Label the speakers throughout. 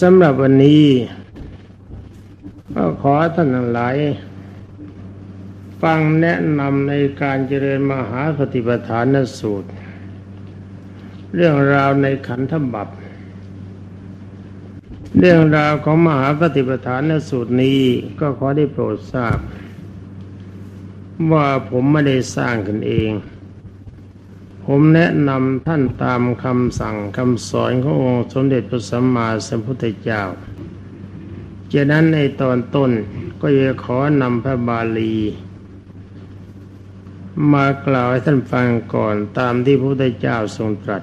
Speaker 1: สำหรับวันนี้ก็ขอท่านทั้งหลายฟังแนะนำในการเจริญมหาปฏิปทานสูตร เรื่องราวในขันธบัพเรื่องราวของมหาปฏิปทานสูตรนี้ก็ขอได้โปรดทราบ ว่าผมไม่ได้สร้างกันเอง ผมแนะนำท่านตามคำสั่งคำสอนขององค์สมเด็จพระสัมมาสัมพุทธเจ้าจากนั้นในตอนต้นก็จะขอนำพระบาลี มากล่าวให้ท่านฟังก่อนตามที่พระพุทธเจ้าทรงตรัส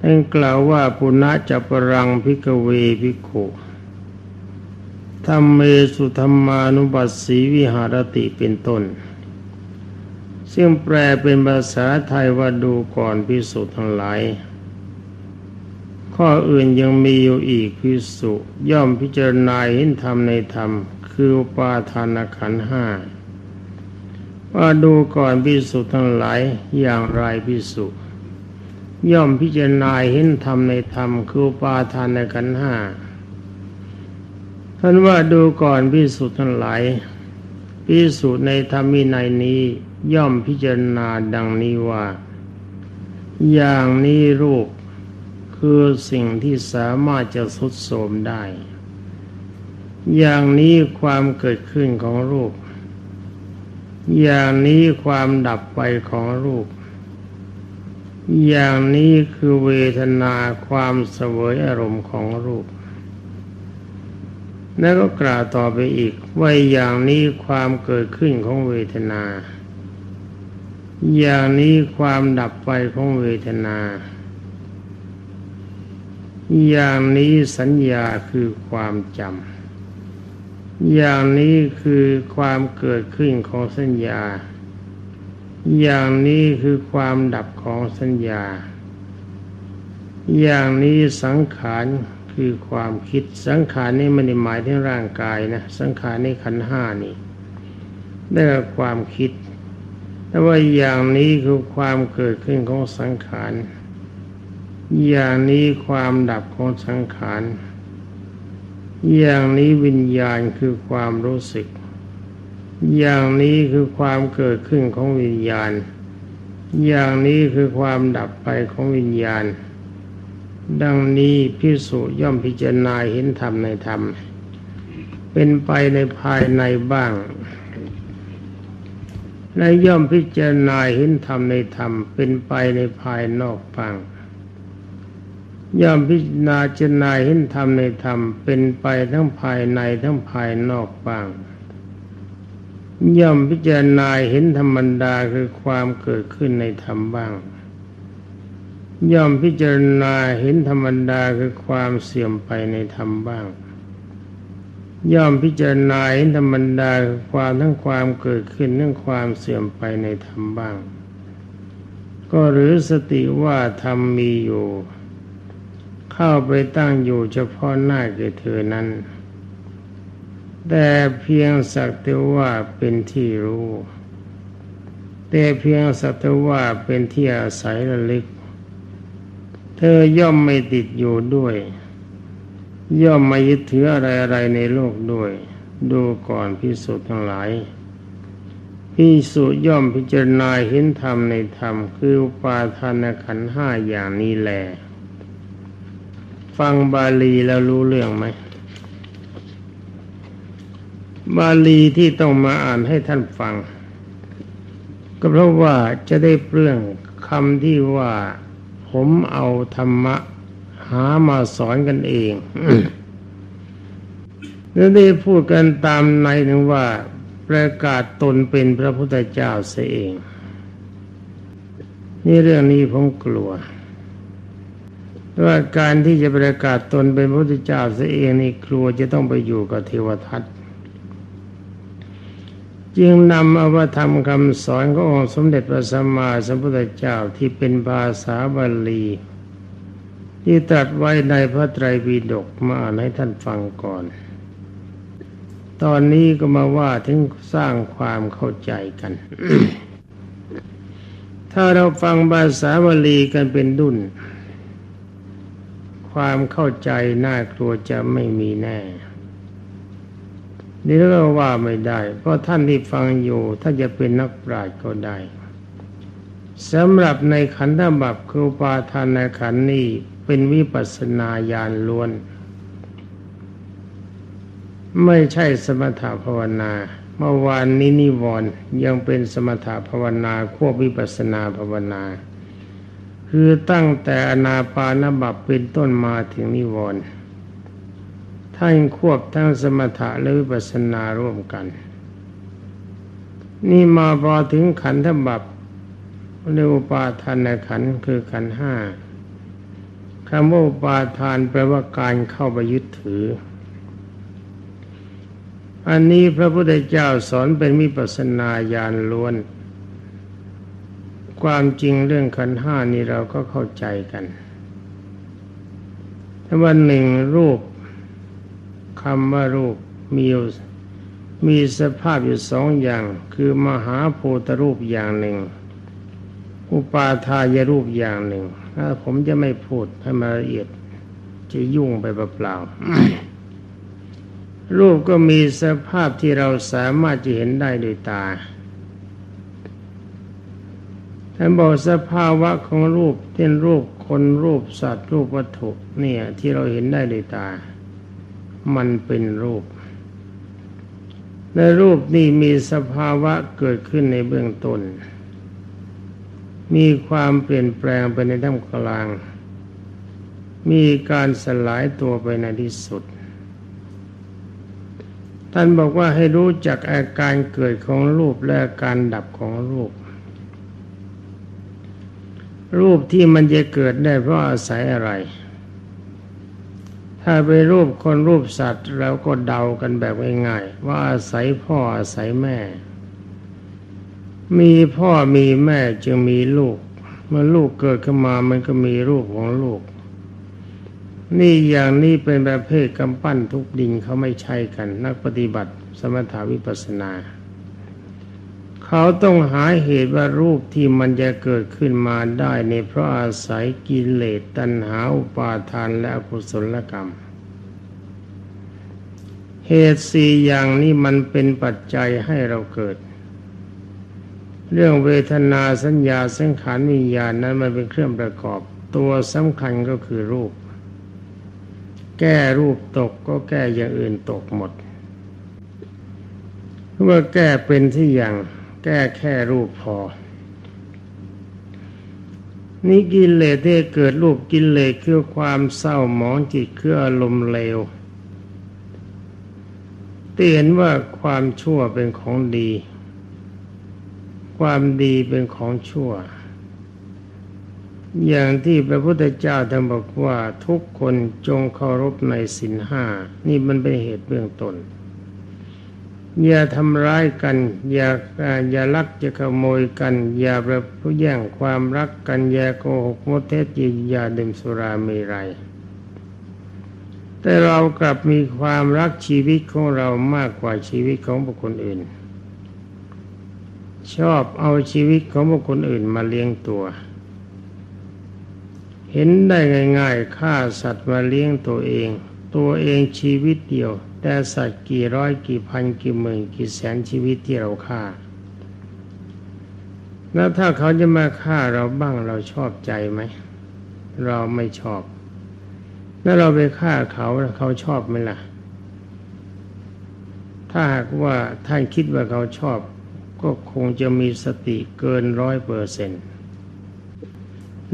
Speaker 1: ท่านกล่าวว่าปุณะจัปรังพิกเวพิโขธรรมเมสุธรรมานุปัสสีวิหารติเป็นต้น ซึ่งแปลเป็นภาษาไทยว่าดูก่อนพิสุทั้งหลาย ข้ออื่นยังมีอยู่อีกพิสุย่อมพิจารณาเห็นธรรมในธรรม คือปาทานขันห้าว่าดูก่อนพิสุทั้งหลายอย่างไรพิสุย่อมพิจารณาเห็นธรรมในธรรม คือปาทานขันห้าท่านว่าดูก่อนพิสุทั้งหลายพิสุในธรรมินัยนี้ ย่อมพิจารณาดังนี้ว่า อย่างนี้รูปคือสิ่งที่สามารถจะสุดโสมได้ อย่างนี้ความเกิดขึ้นของรูป อย่างนี้ความดับไปของรูป อย่างนี้คือเวทนาความเสวยอารมณ์ของรูปแล้วก็กล่าวต่อไปอีกว่าอย่างนี้ความเกิดขึ้นของเวทนา อย่างนี้ความดับไปของเวทนา อย่างนี้สัญญาคือความจำ อย่างนี้คือความเกิดขึ้นของสัญญา อย่างนี้คือความดับของสัญญา อย่างนี้สังขารคือความคิด สังขารนี่มันหมายถึงร่างกายนะ สังขารนี่ขันห้านี่ได้ความคิด แต่ว่าอย่างนี้คือความเกิดขึ้นของสังขาร อย่างนี้ความดับของสังขาร อย่างนี้วิญญาณคือความรู้สึก อย่างนี้คือความเกิดขึ้นของวิญญาณ อย่างนี้คือความดับไปของวิญญาณ ดังนี้พิสุย่อมพิจารณาเห็นธรรมในธรรม เป็นไปในภายในบ้าง และย่อมพิจารณาเห็นธรรมในธรรมเป็นไปในภายนอกบ้างย่อมพิจารณาจนายเห็นธรรมในธรรมเป็นไปทั้งภายในทั้งภายนอกบ้าง ย่อมพิจารณาเห็นธรรมดาคือความเกิดขึ้นในธรรมบ้าง ย่อมพิจารณาเห็นธรรมดาคือความเสื่อมไปในธรรมบ้าง ย่อมพิจารณาธรรมดาความทั้งความเกิดขึ้นทั้งความเสื่อมไปในธรรมบ้าง ก็หรือสติว่าธรรมมีอยู่ เข้าไปตั้งอยู่เฉพาะหน้าแก่เธอนั้น แต่เพียงสักแต่ว่าเป็นที่รู้ แต่เพียงสักแต่ว่าเป็นที่อาศัยระลึก เธอย่อมไม่ติดอยู่ด้วย ย่อมไม่ยึดถืออะไรอะไรในโลกด้วย ดูก่อนพิสุทั้งหลายพิสุย่อมพิจารณาเห็นธรรมในธรรม คืออุปาทานขันห้าอย่างนี้แหละฟังบาลีแล้วรู้เรื่องไหม บาลีที่ต้องมาอ่านให้ท่านฟัง ก็เพราะว่าจะได้เปลื้องคำที่ว่า ผมเอาธรรมะ หามาสอนกันเองแล้วได้พูดกันตามในหนึ่งว่า ประกาศตนเป็นพระพุทธเจ้าเสียเอง นี่เรื่องนี้ผมกลัวว่าการที่จะประกาศตนเป็นพระพุทธเจ้าเสียเองนี่ครัวจะต้องไปอยู่กับเทวทัตจึงนำเอาว่าทำคำสอนขององค์สมเด็จพระสัมมาสัมพุทธเจ้าที่เป็นภาษาบาลี ที่ตรัสไว้ในพระไตรปิฎกมาอ่านให้ท่านฟังก่อน ตอนนี้ก็มาว่าถึงสร้างความเข้าใจกัน ถ้าเราฟังภาษาบาลีกันเป็นดุนความเข้าใจน่ากลัวจะไม่มีแน่นี่ก็ว่าไม่ได้ เพราะท่านที่ฟังอยู่ ถ้าจะเป็นนักปราชญ์ก็ได้ สำหรับในขันธบัพคือปาทานในขันนี้เป็นวิปัสนาญาณล้วน ไม่ใช่สมถภาวนา เมื่อวานนี้นิวรณ์ยังเป็นสมถภาวนาควบวิปัสนาภาวนา คือตั้งแต่อนาปานบัพเป็นต้นมาถึงนิวรณ์ท่านควบทั้งสมถะและวิปัสนาร่วมกัน นี่มาพอถึงขันธบัพ เรียกอุปาทานขันคือขันห้าคำว่าอุปาทานแปลว่าการเข้าไปยึดถือ อันนี้พระพุทธเจ้าสอนเป็นมิปัสนาญาณล้วน ความจริงเรื่องขันห้านี่เราก็เข้าใจกันถ้าวันหนึ่งรูปคำว่ารูปมีมีสภาพอยู่สองอย่าง คือมหาโพธรูปอย่างหนึ่ง อุปาทายรูปอย่างหนึ่ง ถ้าผมจะไม่พูดให้มาละเอียดจะยุ่งไปเปล่าๆรูปก็มีสภาพที่เราสามารถจะเห็นได้ด้วยตาท่านบอกสภาวะของรูปเช่นรูปคนรูปสัตว์รูปวัตถุเนี่ย ที่เราเห็นได้ด้วยตา มันเป็นรูปในรูปนี้มีสภาวะเกิดขึ้นในเบื้องต้น มีความเปลี่ยนแปลงไปในท่ามกลาง มีการสลายตัวไปในที่สุด ท่านบอกว่าให้รู้จักอาการเกิดของรูปและการดับของรูป รูปที่มันจะเกิดได้เพราะอาศัยอะไร ถ้าไปรูปคนรูปสัตว์เราก็เดากันแบบง่ายๆว่าอาศัยพ่ออาศัยแม่ มีพ่อมีแม่จึงมีลูก เมื่อลูกเกิดขึ้นมามันก็มีรูปของลูก นี่อย่างนี้เป็นประเภทกำปั้นทุกดินเขาไม่ใช่กัน นักปฏิบัติสมถาวิปัสนา เขาต้องหาเหตุว่ารูปที่มันจะเกิดขึ้นมาได้ในเพราะอาศัยกิเลสตัณหาอุปาทานและอกุศลกรรมเหตุสี่อย่างนี้มันเป็นปัจจัยให้เราเกิด เรื่องเวทนาสัญญาสังขารวิญญาณนั้นมันเป็นเครื่องประกอบ ตัวสำคัญก็คือรูป แก้รูปตกก็แก้อย่างอื่นตกหมดเมื่อแก้เป็นที่อย่างแก้แค่รูปพอ นี่กิเลสที่เกิดรูปกิเลสคือความเศร้าหมองจิตคืออารมณ์เลวที่เห็นว่าความชั่วเป็นของดี ความดีเป็นของชั่ว อย่างที่พระพุทธเจ้าท่านบอกว่าทุกคนจงเคารพในสินห้า นี่มันเป็นเหตุเบื้องต้นอย่าทำร้ายกัน อย่าอย่าลักจะขโมยกัน อย่าประพฤติแย่งความรักกัน อย่าโกหกมดเท็จอย่าดื่มสุราเมรัยแต่เรากลับมีความรักชีวิตของเรามากกว่าชีวิตของบุคคลอื่น ชอบเอาชีวิตของบุคคลอื่นมาเลี้ยงตัว เห็นได้ง่ายๆฆ่าสัตว์มาเลี้ยงตัวเอง ตัวเองชีวิตเดียว แต่สัตว์กี่ร้อยกี่พันกี่หมื่นกี่แสนชีวิตที่เราฆ่า แล้วถ้าเขาจะมาฆ่าเราบ้างเราชอบใจไหม เราไม่ชอบ แล้วเราไปฆ่าเขาเขาชอบไหมล่ะถ้าหากว่าท่านคิดว่าเขาชอบ ก็คงจะมีสติเกินร้อยเปอร์เซนต์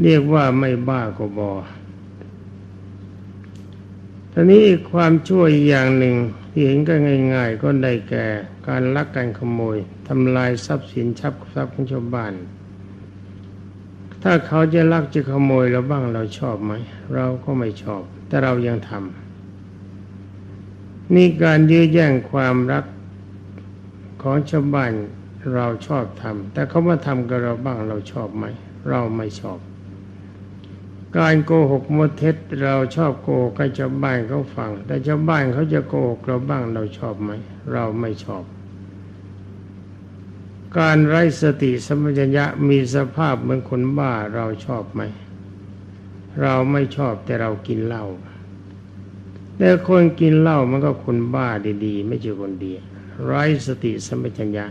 Speaker 1: เรียกว่าไม่บ้าก็บอทีนี้ความช่วยอย่างหนึ่งที่เห็นก็ง่าย ๆ ก็ได้แก่การลักการขโมยทำลายทรัพย์สินชับทรัพย์ของชาวบ้าน ถ้าเขาจะลักจะขโมยเราบ้างเราชอบไหม เราก็ไม่ชอบ แต่เรายังทำนี่การยื้อแย่งความรักของชาวบ้าน เราชอบทำแต่เขามาทำกับเราบ้างเราชอบไหม เราไม่ชอบ การโกหกมดเท็จเราชอบโกหกให้ชาวบ้านเขาฟัง แต่ชาวบ้านเขาจะโกหกเราบ้างเราชอบไหม เราไม่ชอบ การไร้สติสมัญญะมีสภาพเหมือนคนบ้าเราชอบไหม เราไม่ชอบแต่เรากินเหล้าแต่คนกินเหล้ามันก็คนบ้าดีๆ ไม่ใช่คนดีไร้สติสมัญญะ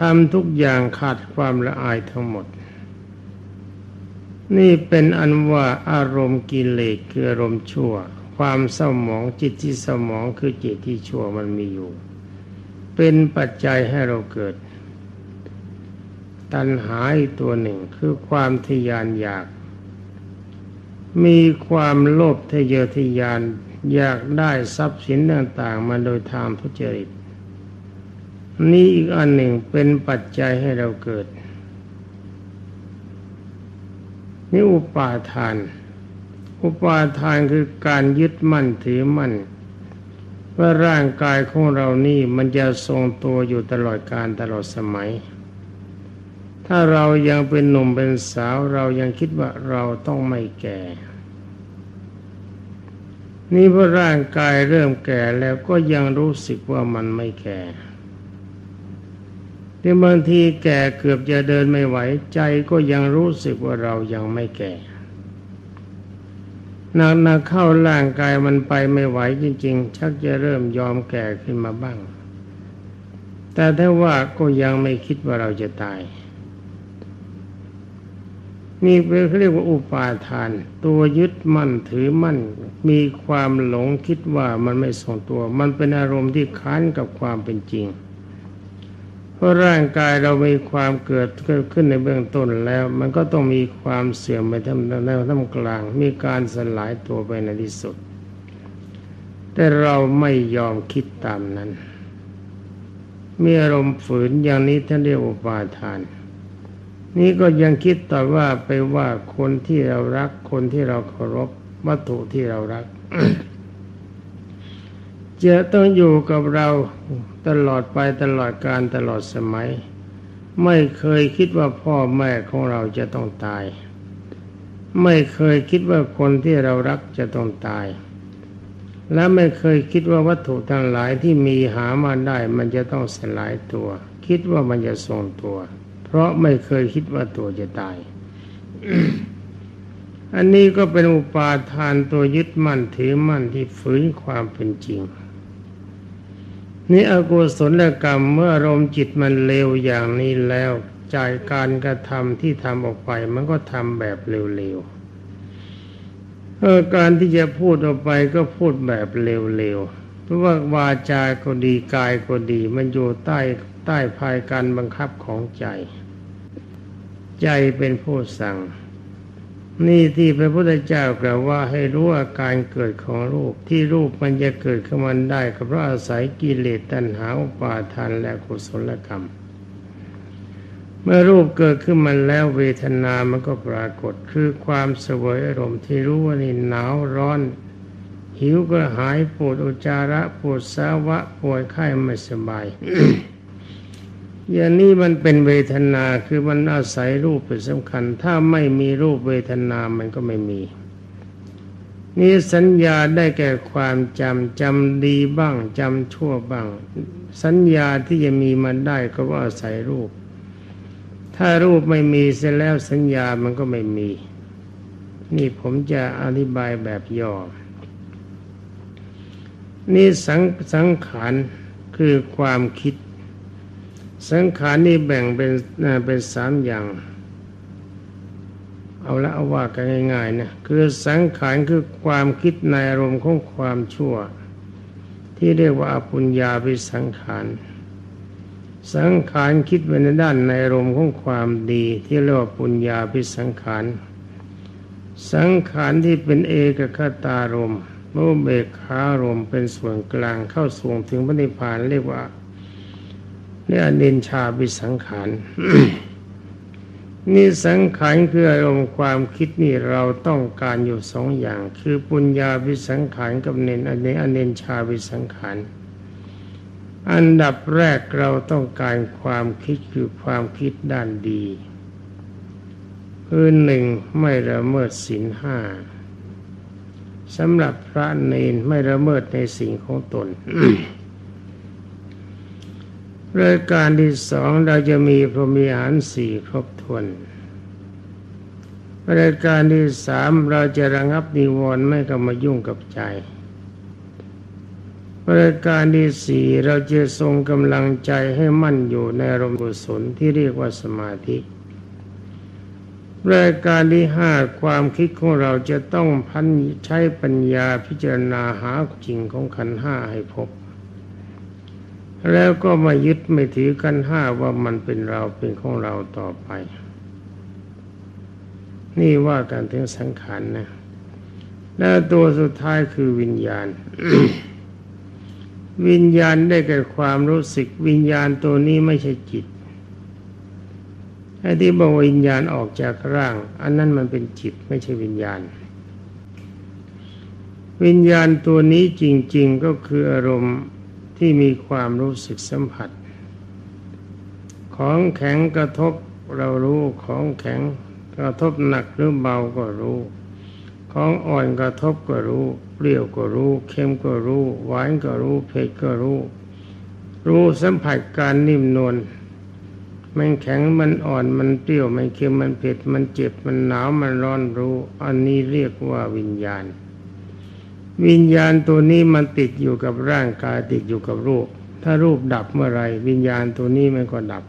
Speaker 1: ทำทุกอย่างขาดความละอายทั้งหมด นี่เป็นอันว่าอารมณ์กิเลสคืออารมณ์ชั่ว ความเศร้าหมองจิตที่สมองคือจิตที่ชั่วมันมีอยู่ เป็นปัจจัยให้เราเกิด ตัณหาอีกตัวหนึ่งคือความทยานอยาก มีความโลภทะเยอทะยานอยากได้ทรัพย์สินต่างๆ มาโดยทางทุจริต นี่อีกอันหนึ่งเป็นปัจจัยให้เราเกิดนี่อุปาทาน อุปาทานคือการยึดมั่นถือมั่นว่าร่างกายของเรานี่มันจะทรงตัวอยู่ตลอดการตลอดสมัย ถ้าเรายังเป็นหนุ่มเป็นสาวเรายังคิดว่าเราต้องไม่แก่ นี่เพราะร่างกายเริ่มแก่แล้วก็ยังรู้สึกว่ามันไม่แก่ ที่บางทีแก่เกือบจะเดินไม่ไหวใจก็ยังรู้สึกว่าเรายังไม่แก่นักนักเข้าร่างกายมันไปไม่ไหวจริง ๆ ชักจะเริ่มยอมแก่ขึ้นมาบ้าง แต่ถ้าว่าก็ยังไม่คิดว่าเราจะตาย นี่เป็นเรียกว่าอุปาทาน ตัวยึดมั่นถือมั่น มีความหลงคิดว่ามันไม่ทรงตัว มันเป็นอารมณ์ที่ค้านกับความเป็นจริง เพราะร่างกายเรามีความเกิดขึ้นในเบื้องต้นแล้ว มันก็ต้องมีความเสื่อมไปทั้งในท่ามกลาง มีการสลายตัวไปในที่สุด แต่เราไม่ยอมคิดตามนั้น มีอารมณ์ฝืนอย่างนี้ท่านเรียกอุปาทาน นี่ก็ยังคิดต่อว่าไปว่าคนที่เรารักคนที่เราเคารพวัตถุที่เรารัก จะต้องอยู่กับเราตลอดไปตลอดการตลอดสมัย ไม่เคยคิดว่าพ่อแม่ของเราจะต้องตาย ไม่เคยคิดว่าคนที่เรารักจะต้องตาย และไม่เคยคิดว่าวัตถุทั้งหลายที่มีหามาได้มันจะต้องสลายตัว คิดว่ามันจะทรงตัว เพราะไม่เคยคิดว่าตัวจะตายอันนี้ก็เป็นอุปาทานตัวยึดมั่นถือมั่นที่ฝืนความเป็นจริง นี่อกุศลกรรมเมื่ออารมณ์จิตมันเลวอย่างนี้แล้วใจการกระทำที่ทำออกไป มันก็ทำแบบเร็วๆเออการที่จะพูดออกไปก็พูดแบบเร็วๆเพราะว่าวาจาก็ดีกายก็ดี มันอยู่ใต้ใต้ภายการบังคับของใจ ใจเป็นผู้สั่ง นี่ที่พระพุทธเจ้ากล่าวว่าให้รู้อาการเกิดของรูปที่รูปมันจะเกิดขึ้นมาได้ก็เพราะอาศัยกิเลสตัณหาอุปาทานและกุศลกรรม เมื่อรูปเกิดขึ้นมาแล้วเวทนามันก็ปรากฏคือความสวยอารมณ์ที่รู้ว่านี่หนาวร้อน หิวก็หายปวดอุจจาระปวดสาวะปวดไข้ไม่สบาย อย่างนี้มันเป็นเวทนาคือมันอาศัยรูปเป็นสำคัญ ถ้าไม่มีรูปเวทนามันก็ไม่มี นี่สัญญาได้แก่ความจำจำดีบ้างจำชั่วบ้าง สัญญาที่จะมีมันได้ก็ว่าอาศัยรูป ถ้ารูปไม่มีเสร็จแล้วสัญญามันก็ไม่มี นี่ผมจะอธิบายแบบย่อนี่สังสังขารคือความคิด สังขารนี่แบ่งเป็นเป็นสามอย่าง เอาละเอาว่ากันง่ายๆนะคือสังขารคือความคิดในอารมณ์ของความชั่ว ที่เรียกว่าอปุญญาพิสังขารสังขารคิดไปในด้านในอารมณ์ของความดีที่เรียกว่าปุญญาพิสังขารสังขารที่เป็นเอกคตารมโมเบกขารมเป็นส่วนกลางเข้าส่งถึงพระนิพพานเรียกว่า นี่อนินชาบิสังขารนี่สังขารคืออารมณ์ความคิดนี่เราต้องการอยู่สองอย่าง คือปุญญาบิสังขารกับเนนอันนี้อเนนชาบิสังขารอันดับแรกเราต้องการความคิดคือความคิดด้านดีคือหนึ่งไม่ละเมิดศีลห้าสำหรับพระเนนไม่ละเมิดในสิ่งของตน รายการที่สองเราจะมีพรหมีหารสี่ครบถ้วนรายการที่สามเราจะระงับนิวรณ์ไม่ก็มายุ่งกับใจรายการที่สี่เราจะทรงกำลังใจให้มั่นอยู่ในอารมณ์กุศลที่เรียกว่าสมาธิรายการที่ห้าความคิดของเราจะต้องพันใช้ปัญญาพิจารณาหาจริงของขันห้าให้พบ แล้วก็มายึดไม่ถือขันห้าว่ามันเป็นเราเป็นของเราต่อไป นี่ว่ากันถึงสังขารนะแล้วตัวสุดท้ายคือวิญญาณ วิญญาณได้แก่ความรู้สึกวิญญาณตัวนี้ไม่ใช่จิตไอ้ที่บอกวิญญาณออกจากร่าง อันนั้นมันเป็นจิตไม่ใช่วิญญาณ วิญญาณตัวนี้จริง ๆก็คืออารมณ์ ที่มีความรู้สึกสัมผัส ของแข็งกระทบเรารู้ของแข็งกระทบหนักหรือเบาก็รู้ ของอ่อนกระทบก็รู้เปรี้ยวก็รู้ เค็มก็รู้ หวานก็รู้เผ็ดก็รู้ รู้สัมผัสการนิ่มนวลมันแข็งมันอ่อนมันเปรี้ยวมันเค็มมันเผ็ดมันเจ็บมันหนาวมันร้อนรู้ อันนี้เรียกว่าวิญญาณ วิญญาณตัวนี้มันติดอยู่กับร่างกายติดอยู่กับรูป ถ้ารูปดับเมื่อไรวิญญาณตัวนี้มันก็ดับ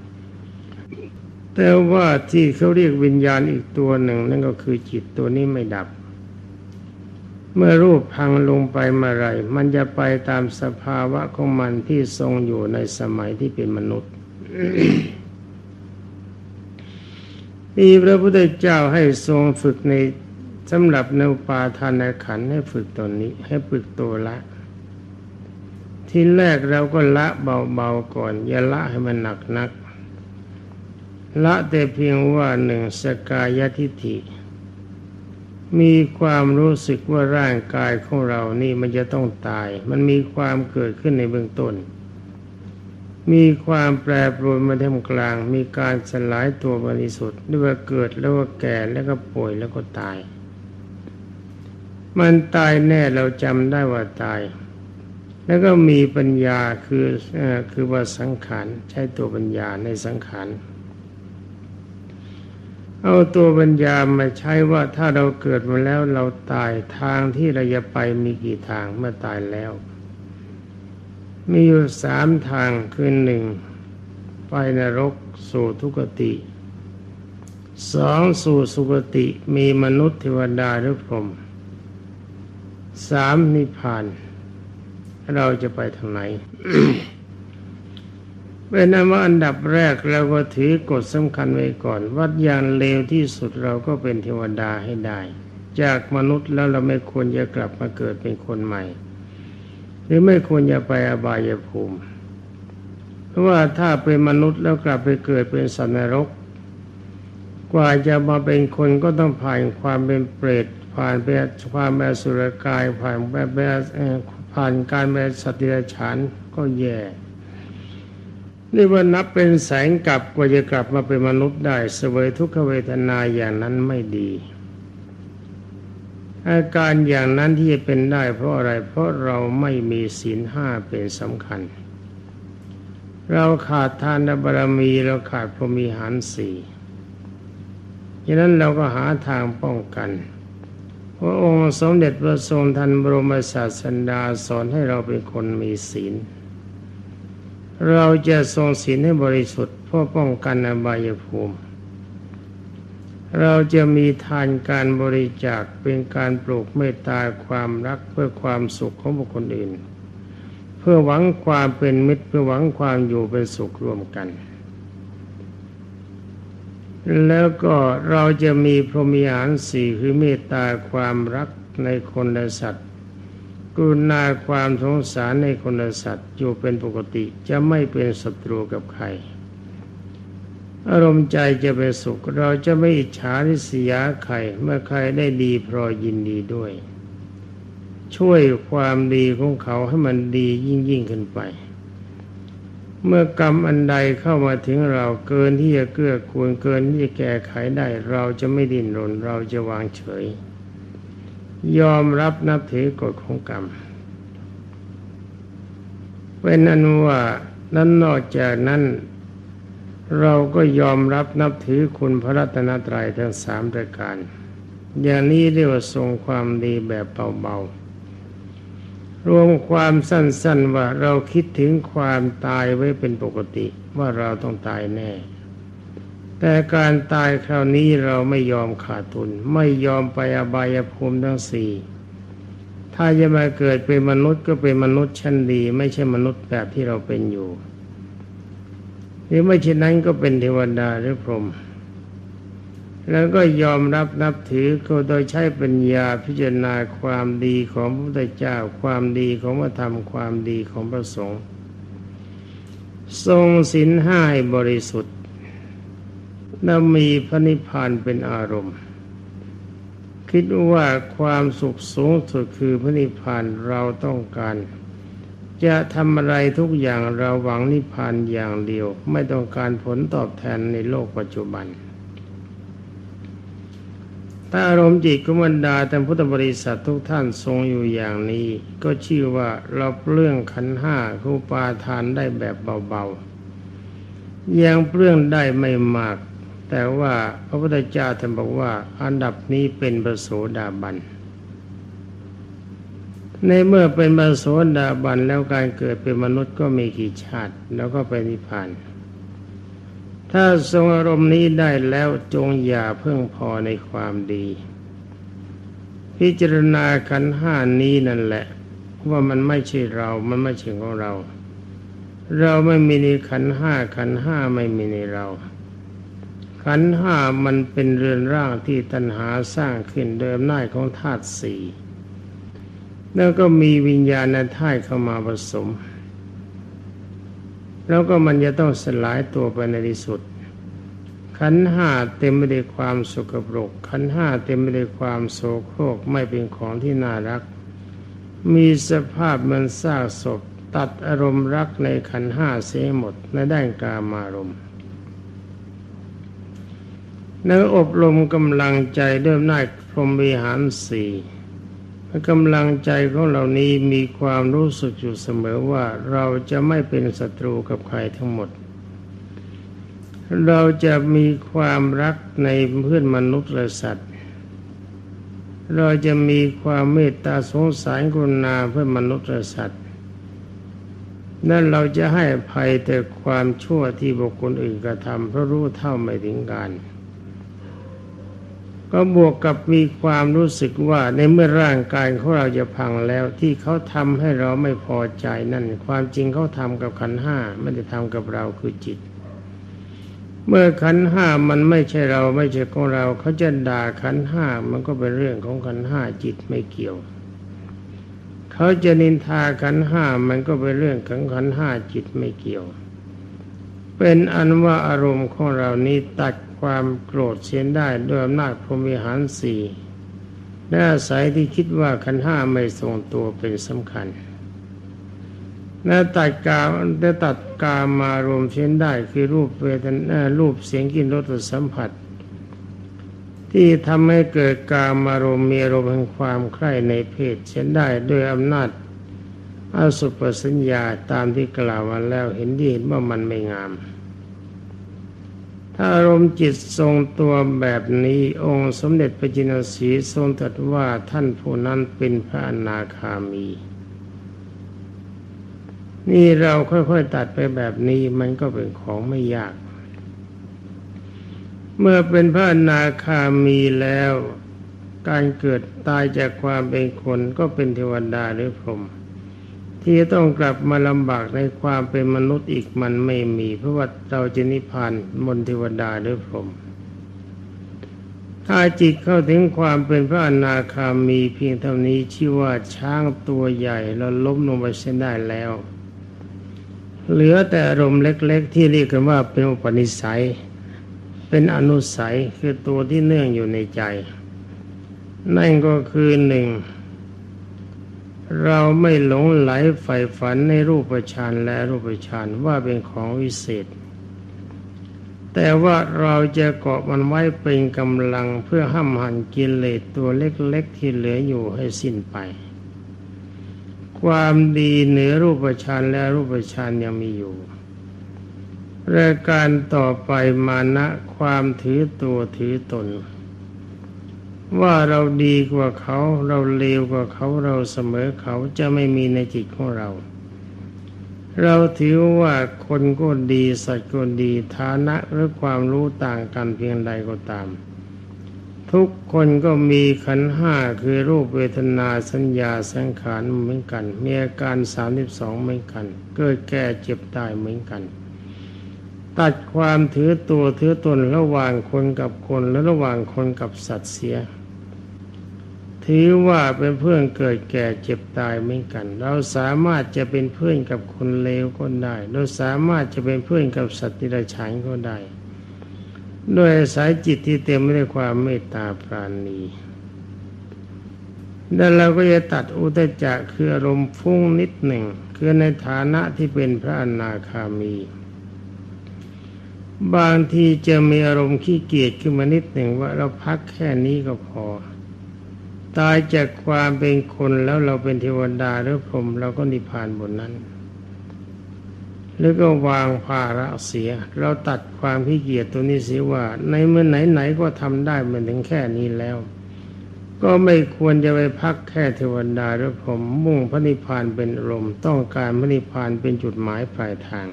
Speaker 1: แต่ว่าที่เขาเรียกวิญญาณอีกตัวหนึ่ง นั่นก็คือจิตตัวนี้ไม่ดับ เมื่อรูปพังลงไปเมื่อไรมันจะไปตามสภาวะของมันที่ทรงอยู่ในสมัยที่เป็นมนุษย์นี่พระพุทธเจ้าให้ทรงฝึกใน สำหรับในปาทานขันให้ฝึกตนนี้ ให้ฝึกตัวละ ที่แรกเราก็ละเบาๆก่อน อย่าละให้มันหนักนัก ละแต่เพียงว่าหนึ่งสกายทิฏฐิ มีความรู้สึกว่าร่างกายของเรานี่มันจะต้องตาย มันมีความเกิดขึ้นในเบื้องต้น มีความแปรปรวนมาท่ามกลาง มีการสลายตัวบริสุทธิ์ด้วยว่าเกิดแล้วก็แก่แล้วก็ป่วยแล้วก็ตาย มันตายแน่เราจำได้ว่าตาย แล้วก็มีปัญญาคืออคือว่าสังขารใช้ตัวปัญญาในสังขารเอาตัวปัญญามาใช้ว่าถ้าเราเกิดมาแล้วเราตายทางที่เราจะไปมีกี่ทางเมื่อตายแล้ว มีอยู่สามทางคือหนึ่งไปนรกสู่ทุกติสองสู่สุกติมีมนุษย์เทวดาหรือพรหม สามนิพพาน เราจะไปทางไหนเป็นนว่าอันดับแรกเราก็ถือกฎสำคัญไว้ก่อน วัดยางเลวที่สุดเราก็เป็นเทวดาให้ได้ จากมนุษย์แล้วเราไม่ควรจะกลับมาเกิดเป็นคนใหม่ หรือไม่ควรจะไปอบายภูมิ เพราะว่าถ้าเป็นมนุษย์แล้วกลับไปเกิดเป็นสัตว์นรก กว่าจะมาเป็นคนก็ต้องผ่านความเป็นเปรต ผ่านไปความแบบสุรกายผ่านแบบผ่านการแบบสัตว์เดรัจฉานก็แย่นี่ว่านับเป็นแสงกลับกว่าจะกลับมาเป็นมนุษย์ได้เสวยทุกขเวทนาอย่างนั้นไม่ดี อาการอย่างนั้นที่จะเป็นได้เพราะอะไร เพราะเราไม่มีศีลห้าเป็นสำคัญ เราขาดทานบารมีเราขาดพรมีหารสี่ฉะนั้นเราก็หาทางป้องกัน พระองค์สมเด็จพระทรงทันบรมศาสดาสอนให้เราเป็นคนมีศีล เราจะทรงศีลให้บริสุทธิ์เพื่อป้องกันอบายภูมิ เราจะมีทานการบริจาคเป็นการปลูกเมตตาความรักเพื่อความสุขของบุคคลอื่น เพื่อหวังความเป็นมิตรเพื่อหวังความอยู่เป็นสุขร่วมกัน แล้วก็เราจะมีพรหมีหารสี่คือเมตตาความรักในคนและสัตว์กุณาความสงสารในคนและสัตว์อยู่เป็นปกติจะไม่เป็นศัตรูกับใคร อารมณ์ใจจะเป็นสุข เราจะไม่อิจฉาริษยาใครเมื่อใครได้ดีพรอยินดีด้วย ช่วยความดีของเขาให้มันดียิ่งยิ่งขึ้นไป เมื่อกรรมอันใดเข้ามาถึงเราเกินที่จะเกื้อกูลเกินที่จะแก้ไขได้ เราจะไม่ดิ้นรน เราจะวางเฉย ยอมรับนับถือกฎของกรรมเป็นอนั้นว่านั้นนอกจากนั้น เราก็ยอมรับนับถือคุณพระรัตนตรัยทั้งสามประการ อย่างนี้เรียกว่าทรงความดีแบบเบาๆ รวมความสั้น ๆ ว่าเราคิดถึงความตายไว้เป็นปกติว่าเราต้องตายแน่ แต่การตายคราวนี้เราไม่ยอมขาดทุน ไม่ยอมไปอบายภูมิทั้งสี่ถ้าจะมาเกิดเป็นมนุษย์ก็เป็นมนุษย์ชั้นดี ไม่ใช่มนุษย์แบบที่เราเป็นอยู่หรือไม่เช่นนั้นก็เป็นเทวดาหรือพรหม แล้วก็ยอมรับนับถือก็โดยใช้ปัญญาพิจารณาความดีของพระพุทธเจ้าความดีของพระธรรมความดีของพระสงฆ์ทรงศีลห้าให้บริสุทธิ์และมีพระนิพพานเป็นอารมณ์ คิดว่าความสุขสูงสุดคือพระนิพพานเราต้องการ จะทำอะไรทุกอย่างเราหวังนิพพานอย่างเดียว ไม่ต้องการผลตอบแทนในโลกปัจจุบัน ถ้าอารมณ์จิตกุมันดาแต่พุทธบริษัททุกท่านทรงอยู่อย่างนี้ ก็ชื่อว่าเราเปลื้องขันห้าคูปาทานได้แบบเบาๆ ยังเปลื้องได้ไม่มาก แต่ว่าพระพุทธเจ้าท่านบอกว่าอันดับนี้เป็นปโสดาบัน ในเมื่อเป็นปโสดาบันแล้วการเกิดเป็นมนุษย์ก็มีกี่ชาติ แล้วก็ไปนิพพาน ถ้าทรงอารมณ์นี้ได้แล้วจงอย่าเพิ่งพอในความดี พิจารณาขันห้านี้นั่นแหละ ว่ามันไม่ใช่เรา มันไม่ใช่ของเรา เราไม่มีในขันห้าขันห้าไม่มีในเรา ขันห้ามันเป็นเรือนร่างที่ตัณหาสร้างขึ้นโดยอำนาจของธาตุสี่แล้วก็มีวิญญาณธาตุเข้ามาผสม แล้วก็มันจะต้องสลายตัวไปในที่สุด ขันห้าเต็มไปด้วยความสกปรก ขันห้าเต็มไปด้วยความโสโครกไม่เป็นของที่น่ารัก มีสภาพมันซากศพตัดอารมณ์รักในขันห้าเสียหมดในด้านกามารมณ์แล้วอบรมกำลังใจเริ่มนาพรหมวิหารสี่ กำลังใจของเรานี้มีความรู้สึกอยู่เสมอว่าเราจะไม่เป็นศัตรูกับใครทั้งหมด เราจะมีความรักในเพื่อนมนุษย์และสัตว์ เราจะมีความเมตตาสงสารกรุณาเพื่อนมนุษย์และสัตว์นั่นเราจะให้ภัยแต่ความชั่วที่บุคคลอื่นกระทำเพราะรู้เท่าไม่ถึงการ ก็บวกกับมีความรู้สึกว่าในเมื่อร่างกายของเราจะพังแล้วที่เขาทำให้เราไม่พอใจนั่น ความจริงเขาทำกับขันห้าไม่ได้ทำกับเราคือจิต เมื่อขันห้ามันไม่ใช่เราไม่ใช่ของเราเขาจะด่าขันห้ามันก็เป็นเรื่องของขันห้าจิตไม่เกี่ยวเขาจะนินทาขันห้ามันก็เป็นเรื่องของขันห้าจิตไม่เกี่ยวเป็นอันว่าอารมณ์ของเรานี้ตัด ความโกรธเสียนได้ด้วยอำนาจพรหมิหารสี่และอาศัยที่คิดว่าขันห้าไม่ทรงตัวเป็นสำคัญและตัดกาและตัดกามารวมเช่นได้คือรูปเวทนารูปเสียงกินรสสัมผัส ที่ทำให้เกิดกามารมมีอารมณ์แห่งความใคร่ในเพศเช่นได้ด้วยอำนาจอสุปสัญญาตามที่กล่าวมาแล้วเห็นดีเห็นว่ามันไม่งาม ถ้าอารมณ์จิตทรงตัวแบบนี้องค์สมเด็จพระจินสีทรงตรัสว่าท่านผู้นั้นเป็นพระอนาคามี นี่เราค่อยๆตัดไปแบบนี้มันก็เป็นของไม่ยาก เมื่อเป็นพระอนาคามีแล้ว การเกิดตายจากความเป็นคนก็เป็นเทวดาหรือพรหม ที่จะต้องกลับมาลำบากในความเป็นมนุษย์อีกมันไม่มี เพราะว่าเราจะนิพพานมนเทวดาหรือพรหมถ้าจิตเข้าถึงความเป็นพระอนาคามีเพียงเท่านี้ชื่อว่าช้างตัวใหญ่เราล้มลงไปเส้นได้แล้ว เหลือแต่อารมณ์เล็ก ๆ ที่เรียกกันว่าเป็นอุปนิสัย เป็นอนุสัยคือตัวที่เนื่องอยู่ในใจ นั่นก็คือหนึ่ง เราไม่หลงไหลใฝ่ฝันในรูปฌานและรูปฌานว่าเป็นของวิเศษ แต่ว่าเราจะเกาะมันไว้เป็นกำลังเพื่อห้ามหันกิเลสตัวเล็กๆที่เหลืออยู่ให้สิ้นไป ความดีเหนือรูปฌานและรูปฌานยังมีอยู่รายการต่อไปมานะความถือตัวถือตน ว่าเราดีกว่าเขาเราเลวกว่าเขาเราเสมอเขาจะไม่มีในจิตของเรา เราถือว่าคนก็ดีสัตว์ก็ดีฐานะหรือความรู้ต่างกันเพียงใดก็ตาม ทุกคนก็มีขันห้าคือรูปเวทนาสัญญาสังขารเหมือนกัน มีอาการสามสิบสองเหมือนกัน เกิดแก่เจ็บตายเหมือนกันตัดความถือตัวถือตนระหว่างคนกับคนและระหว่างคนกับสัตว์เสีย ถือว่าเป็นเพื่อนเกิดแก่เจ็บตายเหมือนกัน เราสามารถจะเป็นเพื่อนกับคนเลวก็ได้ เราสามารถจะเป็นเพื่อนกับสัตว์ที่ไรฉานก็ได้ด้วยสายจิตที่เต็มไปด้วยความเมตตาปราณีแล้วเราก็จะตัดอุตจักคืออารมณ์ฟุ้งนิดหนึ่ง คือในฐานะที่เป็นพระอนาคามี บางทีจะมีอารมณ์ขี้เกียจขึ้นมานิดหนึ่งว่าเราพักแค่นี้ก็พอ ตายจากความเป็นคนแล้วเราเป็นเทวดาหรือพรหมเราก็นิพพานบนนั้น หรือก็วางภาระเสีย เราตัดความขี้เกียจตัวนี้เสียว่า ในเมื่อไหนๆก็ทำได้มันถึงแค่นี้แล้ว ก็ไม่ควรจะไปพักแค่เทวดาหรือผมมุ่งพระนิพพานเป็นอารมต้องการพระนิพพานเป็นจุดหมายปลายทาง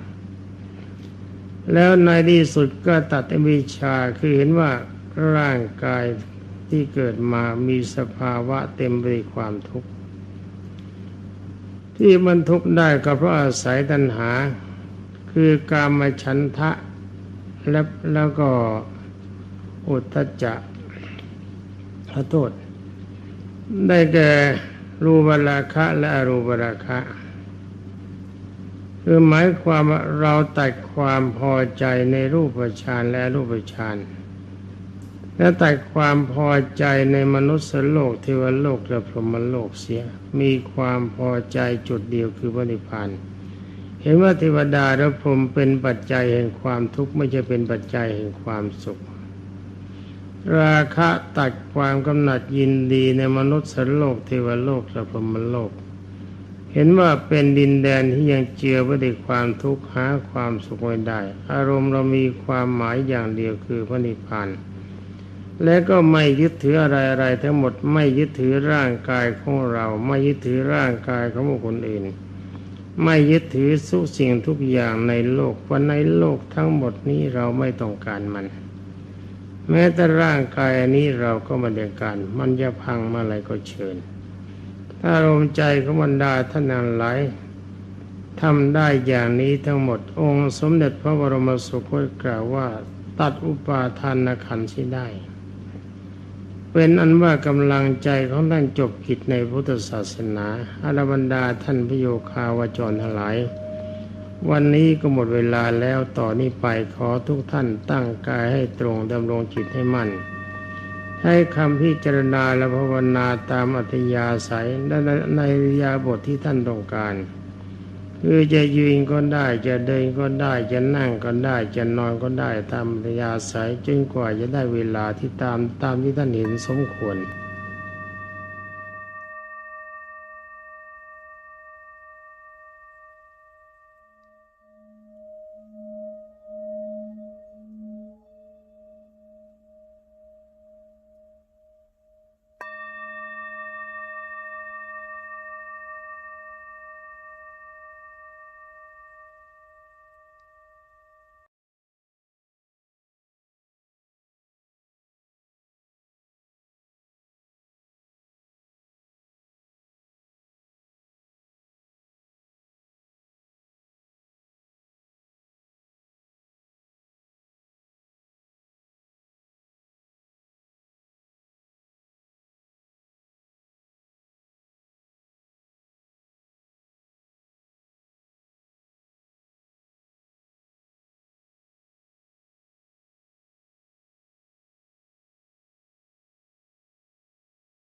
Speaker 1: แล้วในที่สุดก็ตัดอวิชชาคือเห็นว่าร่างกาย ที่เกิดมามีสภาวะเต็มไปด้วยความทุกข์ ที่มันทุกข์ได้ก็เพราะอาศัยตัณหา คือกามฉันทะและแล้วก็อุทธจะขอโทษ ได้แก่รูปราคะและอรูปราคะคือหมายความว่าเราตัดความพอใจในรูปฌานและรูปฌาน และตัดความพอใจในมนุษย์โลกเทวโลกและพรหมโลกเสีย มีความพอใจจุดเดียวคือพระนิพพานเห็นว่าเทวดาและพรหมเป็นปัจจัยแห่งความทุกข์ไม่ใช่เป็นปัจจัยแห่งความสุข ราคะตัดความกำหนัดยินดีในมนุษย์โลกเทวโลกและพรหมโลก เห็นว่าเป็นดินแดนที่ยังเจือไปด้วยความทุกข์หาความสุขไม่ได้ อารมณ์เรามีความหมายอย่างเดียวคือพระนิพพาน และก็ไม่ยึดถืออะไรอะไรทั้งหมดไม่ยึดถือร่างกายของเรา ไม่ยึดถือร่างกายของบุคคลอื่น ไม่ยึดถือสุสิ่งทุกอย่างในโลกว่าในโลกทั้งหมดนี้เราไม่ต้องการมัน แม้แต่ร่างกายอันนี้เราก็ไม่ได้การ มันจะพังเมาอไรก็เชิญ ถ้าอารมใจของบรรดาท่านนั้นหลายทำได้อย่างนี้ทั้งหมดองค์สมเด็จพระบรมสุคตกล่าวว่า ตัดอุปาทานขันธ์ที่ได้ เป็นอันว่ากำลังใจของท่านจบกิจในพุทธศาสนาอารบรรดาท่านพโยคาวจรทั้งหลาย วันนี้ก็หมดเวลาแล้วต่อนนี้ไปขอทุกท่านตั้งกายให้ตรงดำรงจิตให้มั่น ให้คำพิจารณาและภาวนาตามอัธยาศัยในยาบทที่ท่านต้องการ คือจะยืนก็ได้จะเดินก็ได้จะนั่งก็ได้จะนอนก็ได้ตามอัธยาศัยจนกว่าจะได้เวลาที่ตามตามที่ท่านเห็นสมควร